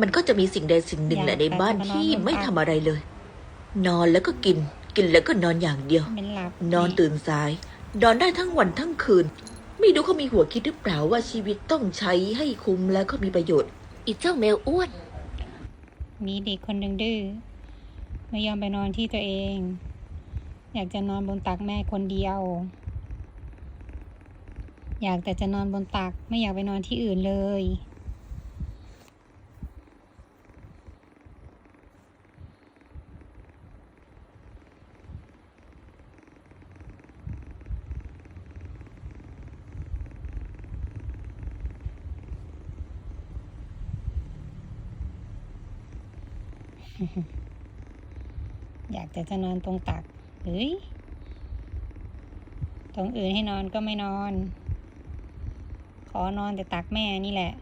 มันก็จะมีสิ่งใดสิ่งหนึ่งแหละในบ้านที่ไม่ทำอะไรเลย นอนแล้วก็กิน กินแล้วก็นอนอย่างเดียวเป็นหลับนอนตื่นสาย นอนได้ทั้งวันทั้งคืน ไม่รู้เขามีหัวคิดหรือเปล่าว่าชีวิตต้องใช้ให้คุ้มแล้วก็มีประโยชน์ อีเจ้าแมวอ้วน มีเด็กคนหนึ่งดื้อไม่ยอมไปนอนที่ตัวเอง อยากจะนอนบนตักแม่คนเดียว อยากแต่จะนอนบนตักไม่อยากไปนอนที่อื่นเลย อยากแต่จะนอนตรงตัก เฮ้ย ตรงอื่นให้นอนก็ไม่นอน ขอนอนแต่ตักแม่นี่แหละ